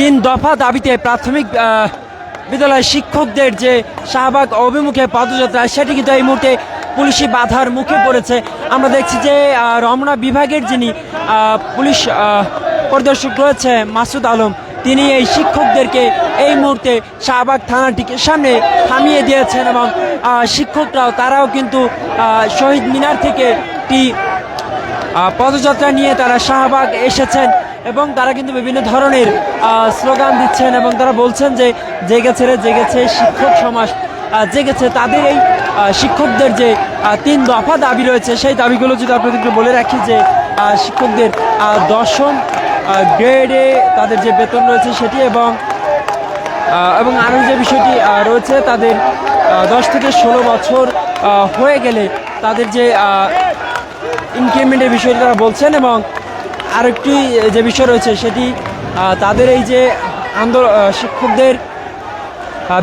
তিন দফা দাবিতে প্রাথমিক আহ, বিদ্যালয় শিক্ষকদের যে শাহবাগ অভিমুখে পদযাত্রা সেটি কিন্তু এই মুহূর্তে পুলিশি বাধার মুখে পড়েছে। আমরা দেখছি যে রমনা বিভাগের যিনি পুলিশ পরিদর্শক রয়েছে মাসুদ আলম তিনি এই শিক্ষকদেরকে এই মুহূর্তে শাহবাগ থানাটিকে সামনে থামিয়ে দিয়েছেন এবং শিক্ষকরাও তারাও কিন্তু শহীদ মিনার থেকে একটি পদযাত্রা নিয়ে তারা শাহবাগ এসেছেন। এবং তারা কিন্তু বিভিন্ন ধরনের স্লোগান দিচ্ছেন এবং তারা বলছেন যে জেগেছে রে জেগেছে শিক্ষক সমাজ জেগেছে তাদের এই শিক্ষকদের যে তিন দফা দাবি রয়েছে, সেই দাবিগুলো যদি আপনাদেরকে বলে রাখি যে শিক্ষকদের দশম গ্রেডে তাদের যে বেতন রয়েছে সেটি এবং এবং আরও যে বিষয়টি রয়েছে তাদের দশ থেকে ষোলো বছর হয়ে গেলে তাদের যে ইনক্রিমেন্টের বিষয়টি তারা বলছেন এবং আরেকটি যে বিষয় রয়েছে সেটি তাদের এই যে আন্দোলন শিক্ষকদের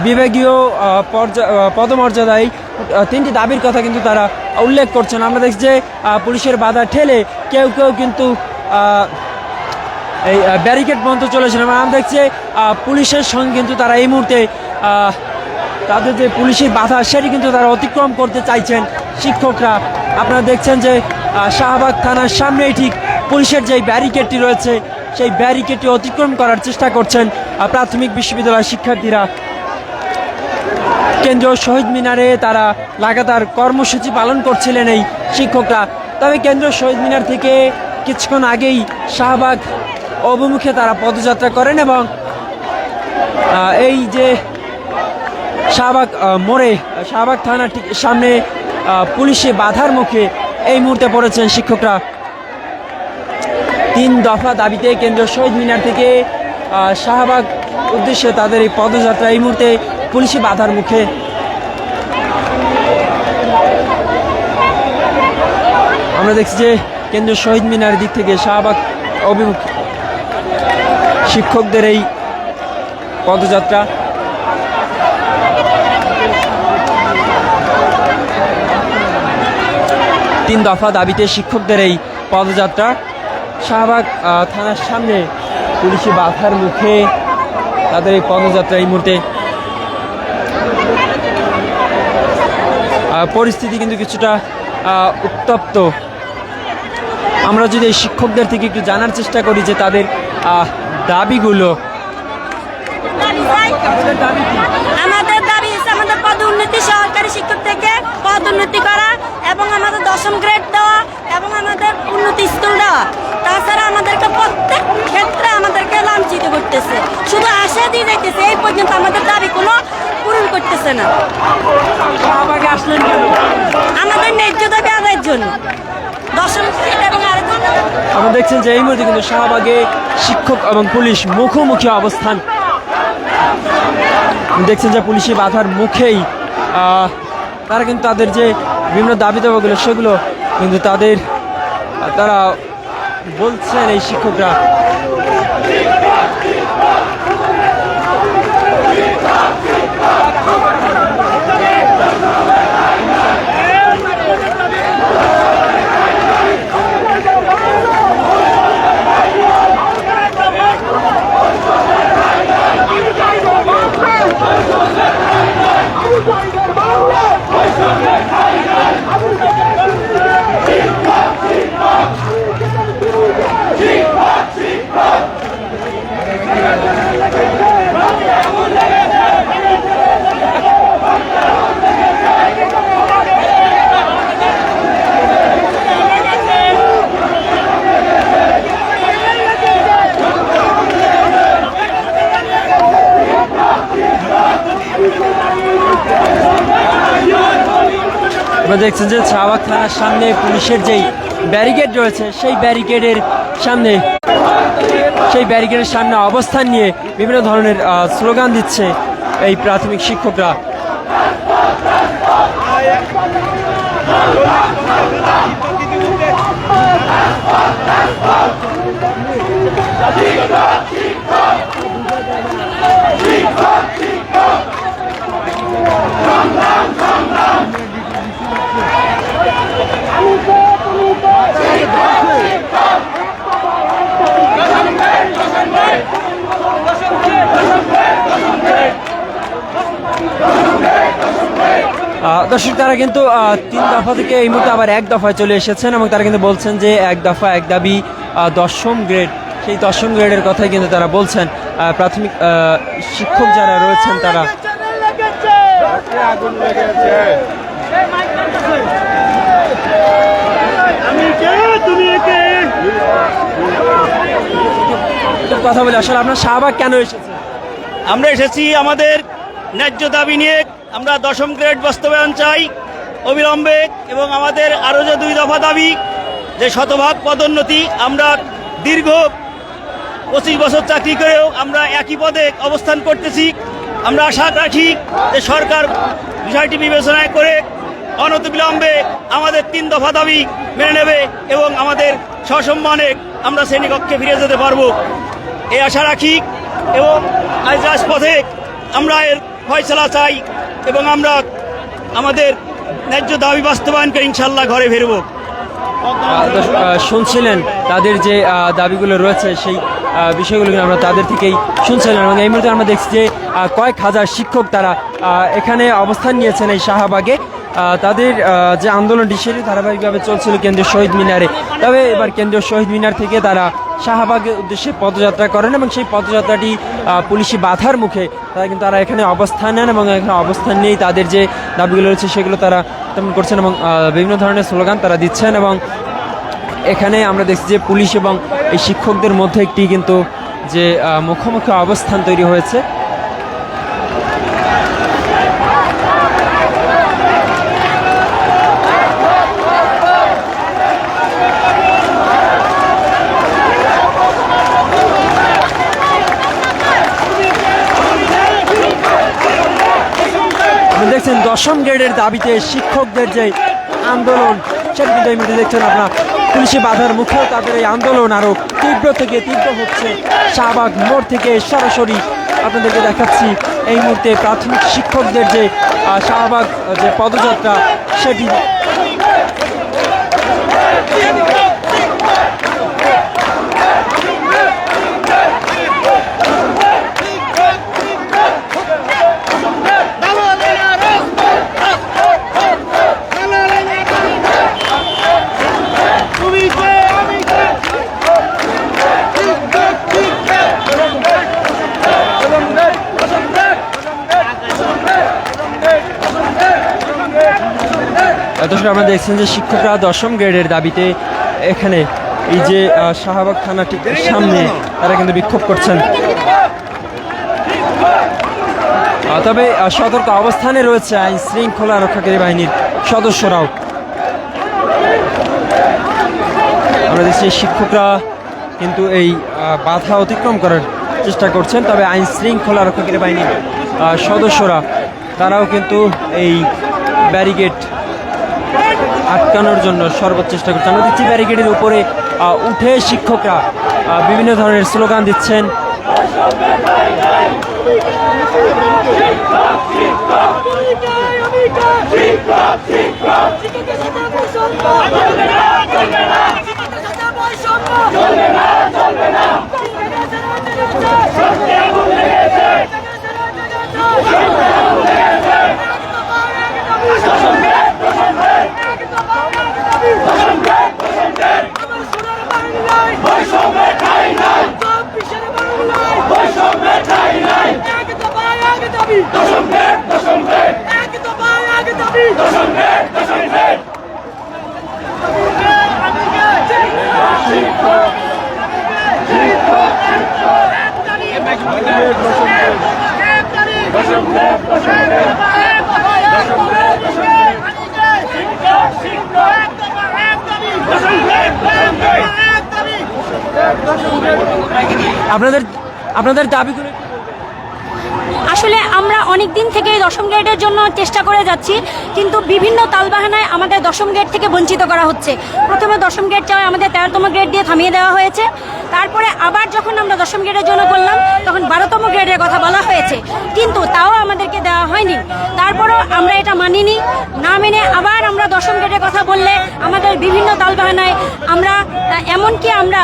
বিভাগীয় পদমর্যাদায় তিনটি দাবির কথা কিন্তু তারা উল্লেখ করছেন। আমরা দেখছি যে পুলিশের বাধা ঠেলে কেউ কেউ কিন্তু এই ব্যারিকেড পর্যন্ত চলেছেন এবং আমরা দেখছি পুলিশের সঙ্গে কিন্তু তারা এই মুহূর্তে তাদের যে পুলিশের বাধা সেটি কিন্তু তারা অতিক্রম করতে চাইছেন শিক্ষকরা। আপনারা দেখছেন যে শাহবাগ থানার সামনেই ঠিক পুলিশের যে ব্যারিকেডটি রয়েছে, সেই ব্যারিকেডটি অতিক্রম করার চেষ্টা করছেন প্রাথমিক বিশ্ববিদ্যালয়ের শিক্ষার্থীরা। কেন্দ্রীয় শহীদ মিনারে তারা লাগাতার কর্মসূচি পালন করছিলেন এই শিক্ষকরা। তবে কেন্দ্রীয় শহীদ মিনার থেকে কিছুক্ষণ আগেই শাহবাগ অভিমুখে তারা পদযাত্রা করেন এবং এই যে শাহবাগ মোড়ে, শাহবাগ থানার ঠিক সামনে পুলিশে বাধার মুখে এই মুহূর্তে পড়েছেন শিক্ষকরা। তিন দফা দাবিতে কেন্দ্রীয় শহীদ মিনার থেকে শাহবাগ উদ্দেশ্যে তাদের এই পদযাত্রা এই মুহূর্তে পুলিশি বাধার মুখে। আমরা দেখছি যে কেন্দ্রীয় শহীদ মিনার দিক থেকে শাহবাগ অভিমুখ শিক্ষকদের এই পদযাত্রা। তিন দফা দাবিতে শিক্ষকদের এই পদযাত্রা। শাহবাগ থানার সামনে পুলিশি বাধার মুখে তাদের এই পদযাত্রা এই মুহূর্তে পরিস্থিতি কিন্তু কিছুটা উত্তপ্ত। আমরা যদি এই শিক্ষকদের থেকে একটু জানার চেষ্টা করি যে তাদের দাবিগুলো। আমাদের দাবি আমাদের পদোন্নতি সরকারি শিক্ষক থেকে পদোন্নতি করা এবং আমাদের দশম গ্রেড দেওয়া এবং আমাদের উন্নতি স্কুল দেওয়া তাছাড়া আমাদেরকে প্রত্যেক ক্ষেত্রে আমাদেরকে করতেছে। শুধু আশা দিয়ে যাইতেছে, এই পর্যন্ত আমাদের দাবি কোনো পূরণ করতেছে না। আমাদের ন্যায্য দাবি আদায়ের জন্য। আরেকজন। আপনারা দেখছেন যে এই মুহূর্তে কিন্তু শাহবাগে শিক্ষক এবং পুলিশ মুখোমুখি অবস্থান। দেখছেন যে পুলিশি বাধার মুখেই তারা কিন্তু তাদের যে বিভিন্ন দাবি দাবাগুলো, সেগুলো কিন্তু তাদের, তারা বলছেন এই শিক্ষকরা। আপনারা দেখছেন যে শাহবাগ থানার সামনে পুলিশের যেই ব্যারিকেড রয়েছে, সেই ব্যারিকেডের সামনে, সেই ব্যারিকেডের সামনে অবস্থান নিয়ে বিভিন্ন ধরনের স্লোগান দিচ্ছে এই প্রাথমিক শিক্ষকরা। শিক্ষক দর্শক, তারা কিন্তু তিন দফা থেকে এই মুহূর্তে আবার এক দফায় চলে এসেছেন এবং তারা কিন্তু বলছেন যে এক দফা, এক দাবি দশম গ্রেড সেই দশম গ্রেডের কথাই কিন্তু তারা বলছেন। প্রাথমিক শিক্ষক যারা রয়েছেন, তারা কথা বলে, আসলে আপনার শাহবাগ কেন এসেছে? আমরা এসেছি আমাদের ন্যায্য দাবি নিয়ে আমরা দশম গ্রেড বাস্তবায়ন চাই, অবিলম্বে, এবং আমাদের আরও যে দুই দফা দাবি, যে শতভাগ পদোন্নতি, আমরা দীর্ঘ পঁচিশ বছর চাকরি করেও আমরা একই পদে অবস্থান করতেছি। আমরা আশা রাখি যে সরকার বিষয়টি বিবেচনায় করে অনতিবিলম্বে আমাদের তিন দফা দাবি মেনে নেবে এবং আমাদের সসম্মানে আমরা শ্রেণীকক্ষে ফিরে যেতে পারব। এই আশা রাখি, এবং আজ রাজপথে আমরা এর ফয়সলা চাই। এবং আমরা আমাদের ন্যায্য দাবি বাস্তবায়ন করে ইনশাল্লাহ ঘরে ফিরবো। শুনছিলেন তাদের যে দাবিগুলো রয়েছে সেই বিষয়গুলো আমরা তাদের থেকেই শুনছিলাম এবং এই মুহূর্তে আমরা দেখছি যে কয়েক হাজার শিক্ষক তারা এখানে অবস্থান নিয়েছেন এই শাহবাগে। তাদের যে আন্দোলনটি সেটি ধারাবাহিকভাবে চলছিল কেন্দ্রীয় শহীদ মিনারে। তবে এবার কেন্দ্রীয় শহীদ মিনার থেকে তারা শাহবাগের উদ্দেশ্যে পদযাত্রা করেন এবং সেই পদযাত্রাটি পুলিশি বাধার মুখে তারা কিন্তু তারা এখানে অবস্থান নেন এবং এখানে অবস্থান নিয়েই তাদের যে দাবিগুলো রয়েছে সেগুলো তারা তেমন করছেন এবং বিভিন্ন ধরনের স্লোগান তারা দিচ্ছেন এবং এখানে আমরা দেখছি যে পুলিশ এবং এই শিক্ষকদের মধ্যে একটি কিন্তু যে মুখোমুখি অবস্থান তৈরি হয়েছে আপনি দেখছেন দশম গ্রেডের দাবিতে শিক্ষকদের যে আন্দোলন, সেটা কিন্তু এই মুহূর্তে দেখছেন আপনার। পুলিশি বাধার মুখেও তাদের এই আন্দোলন আরও তীব্র থেকে তীব্র হচ্ছে। শাহবাগ মোড় থেকে সরাসরি আপনাদেরকে দেখাচ্ছি এই মুহূর্তে প্রাথমিক শিক্ষকদের যে শাহবাগ যে পদযাত্রা, সেটি দর্শক আমরা দেখছেন যে শিক্ষকরা দশম গ্রেডের দাবিতে এখানে এই যে শাহবাগ ঠিক সামনে তারা কিন্তু বিক্ষোভ করছেন। তবে সতর্ক অবস্থানে রয়েছে আইন শৃঙ্খলা রক্ষাকারী বাহিনীর সদস্যরাও। আমরা দেখছি শিক্ষকরা কিন্তু এই বাধা অতিক্রম করার চেষ্টা করছেন, তবে আইন শৃঙ্খলা রক্ষাকারী বাহিনীর সদস্যরা, তারাও কিন্তু এই ব্যারিগেড আটকানোর জন্য সর্বোচ্চ চেষ্টা করছে আমরা দেখছি ব্যারিকেডের উপরে উঠে শিক্ষকরা বিভিন্ন ধরনের স্লোগান দিচ্ছেন আপনাদের আপনাদের দাবিগুলো আসলে আমরা অনেক দিন থেকে দশম গ্রেডের জন্য চেষ্টা করে যাচ্ছি, কিন্তু বিভিন্ন তালবাহানায় আমাদের দশম গ্রেড থেকে বঞ্চিত করা হচ্ছে। প্রথমে দশম গ্রেড চাওয়ায় আমাদের তেরোতম গ্রেড দিয়ে থামিয়ে দেওয়া হয়েছে। তারপরে আবার যখন আমরা দশম গ্রেডের জন্য করলাম, তখন বারোতম গ্রেডের কথা বলা হয়েছে। কিন্তু তাও আমাদেরকে দেওয়া হয়নি। তারপরও আমরা এটা মানিনি। না মেনে আবার আমরা দশম গ্রেডের কথা বললে আমাদের বিভিন্ন তালবাহানায় আমরা, এমনকি আমরা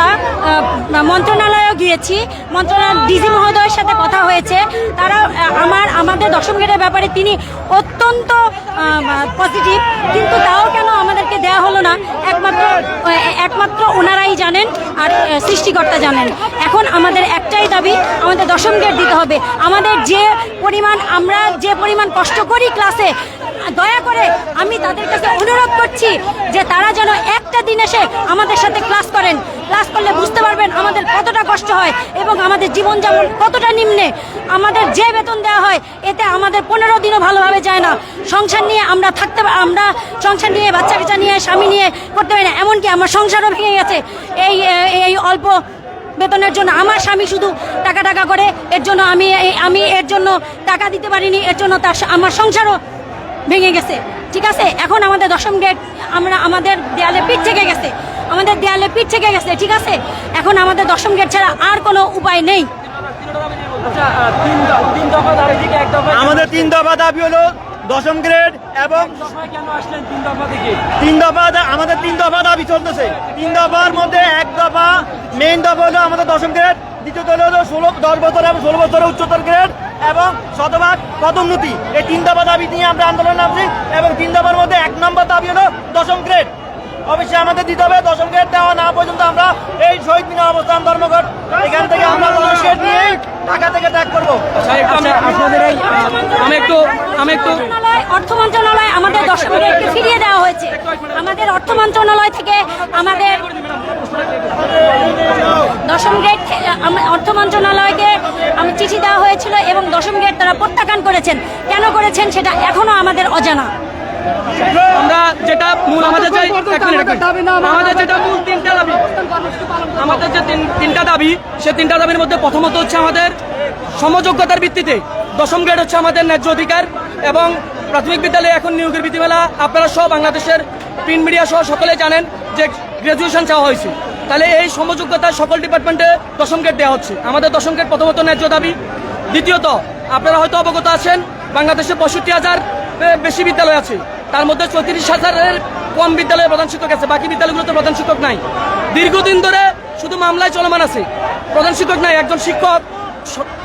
মন্ত্রণালয়ে মন্ত্রণালয়েও গিয়েছি। মন্ত্রণালয় ডিজি মহোদয়ের সাথে কথা হয়েছে। তারা, আমার, আমাদের দশম গ্রেডের ব্যাপারে তিনি অত্যন্ত পজিটিভ কিন্তু তাও কেন আমাদেরকে দেয়া হলো না? একমাত্র একমাত্র ওনারাই জানেন আর সৃষ্টিকর্তা জানেন। এখন আমাদের একটাই দাবি, আমাদের দশম গ্রেড দিতে হবে। আমাদের যে পরিমাণ, আমরা যে পরিমাণ কষ্ট করি ক্লাসে, দয়া করে আমি তাদের কাছে অনুরোধ করছি যে তারা যেন একটা দিন এসে আমাদের সাথে ক্লাস করেন। ক্লাস করলে বুঝতে পারবেন আমাদের কতটা কষ্ট হয় এবং আমাদের জীবনযাপন কতটা নিম্নে। আমাদের যে বেতন দেওয়া হয়, এতে আমাদের পনেরো দিনও ভালোভাবে যায় না। সংসার নিয়ে আমরা থাকতে আমরা সংসার নিয়ে বাচ্চা কাচ্চা নিয়ে, স্বামী নিয়ে করতে পারি না। এমনকি আমার সংসারও ভেঙে গেছে। এই এই অল্প বেতনের জন্য আমার স্বামী শুধু টাকা টাকা করে, এর জন্য আমি আমি এর জন্য টাকা দিতে পারিনি, এর জন্য তার আমার সংসারও ভেঙে গেছে। ঠিক আছে? এখন আমাদের দশম গ্রেড আমরা আমাদের দেয়ালে পিঠ থেকে গেছে। আমাদের দেয়ালে পিঠ থেকে গেছে, ঠিক আছে? এখন আমাদের দশম গ্রেড ছাড়া আর কোনো উপায় নেই। আমাদের তিন দফা দাবি হলো দশম গ্রেড এবং তিন দফা আমাদের তিন দফা দাবি চলতেছে। তিন দফার মধ্যে এক দফা মেইন দফা হলো আমাদের দশম গ্রেড দ্বিতীয় দল হলো ষোলো, দশ বছর এবং ষোলো বছরের উচ্চতর গ্রেড এবং শতভাগ পদোন্নতি এই তিন দফা দাবি নিয়ে আমরা আন্দোলন নামছি এবং তিন দফার মধ্যে এক নম্বর দাবি হলো দশম গ্রেড। অবশ্যই আমাদের দিতে হবে দশম গ্রেড দেওয়া না পর্যন্ত আমরা এই শহীদ মিনার অবস্থান ধর্মঘট এখান থেকে আমরা নিয়ে ঢাকা থেকে ত্যাগ করব। আচ্ছা, আপনাদের এই আমি একটু আমি একটু অর্থ মন্ত্রণালয় আমাদের দশম গ্রেডকে ফিরিয়ে দেওয়া হয়েছে। আমাদের অর্থ মন্ত্রণালয় থেকে আমাদের দশম গ্রেড অর্থ মন্ত্রণালয়কে আমি চিঠি দেওয়া হয়েছিল এবং দশম গ্রেড তারা প্রত্যাখ্যান করেছেন। কেন করেছেন সেটা এখনও আমাদের অজানা। আমরা যেটা মূল আমাদের মিনিট। আমাদের যেটা মূল তিনটা দাবি আমাদের যে তিন- তিনটা দাবি সে তিনটা দাবির মধ্যে প্রথমত হচ্ছে আমাদের সমযোগ্যতার ভিত্তিতে দশম গ্রেড হচ্ছে আমাদের ন্যায্য অধিকার এবং প্রাথমিক বিদ্যালয়ে এখন নিয়োগের বিধিমেলা আপনারা সব বাংলাদেশের প্রিন্ট মিডিয়া সহ সকলে জানেন যে গ্রাজুয়েশন চাওয়া হয়েছে। তাহলে এই সমযোগ্যতা সকল ডিপার্টমেন্টে দশম গ্রেড দেওয়া হচ্ছে। আমাদের দশম গ্রেড প্রথমত ন্যায্য দাবি। দ্বিতীয়ত আপনারা হয়তো অবগত আছেন বাংলাদেশে পঁয়ষট্টি হাজার বেশি বিদ্যালয় আছে। তার মধ্যে চৌত্রিশ হাজারের কম বিদ্যালয়ে প্রধান শিক্ষক আছে, বাকি বিদ্যালয়গুলোতে প্রধান শিক্ষক নাই। দীর্ঘদিন ধরে শুধু মামলায় চলমান আছে। প্রধান শিক্ষক নাই, একজন শিক্ষক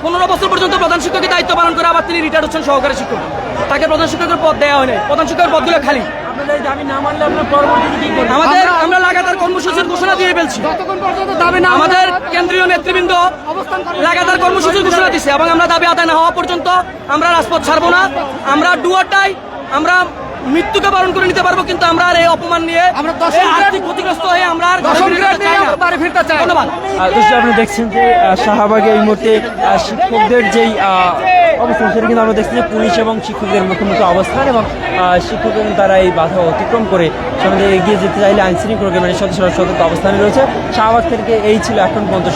পনেরো বছর পর্যন্ত প্রধান শিক্ষকের দায়িত্ব পালন করে আবার তিনি রিটায়ার হচ্ছেন সহকারী শিক্ষক। তাকে প্রধান শিক্ষকের পদ দেওয়া হয়নি। প্রধান শিক্ষকের পদগুলো খালি। আমাদের আমরা লাগাতার কর্মসূচির ঘোষণা দিয়ে ফেলছি। আমাদের কেন্দ্রীয় নেতৃবৃন্দ লাগাতার কর্মসূচির ঘোষণা দিচ্ছে এবং আমরা দাবি আদায় না হওয়া পর্যন্ত আমরা রাজপথ ছাড়বো না। আমরা ডুয়ারটাই আমরা মৃত্যুকে বরণ করে নিতে পারব কিন্তু আমরা আর এই অপমান নিয়ে এই আর্থিক ক্ষতিগ্রস্ত হয়ে আমরা আর ঘরে ফিরতে চাই। ধন্যবাদ। আপনি দেখছেন যে শাহবাগে এই মুহূর্তে শিক্ষকদের যেই আহ, অবস্থান সেটা কিন্তু আমরা দেখছি যে পুলিশ এবং শিক্ষকদের মুখোমুখি অবস্থান এবং আহ, শিক্ষকদের তারা এই বাধা অতিক্রম করে সামনে এগিয়ে যেতে চাইলে আইন শৃঙ্খলা কমিটির সদস্যরা সতর্ক অবস্থানে রয়েছে। শাহবাগ থেকে এই ছিল এখন পর্যন্ত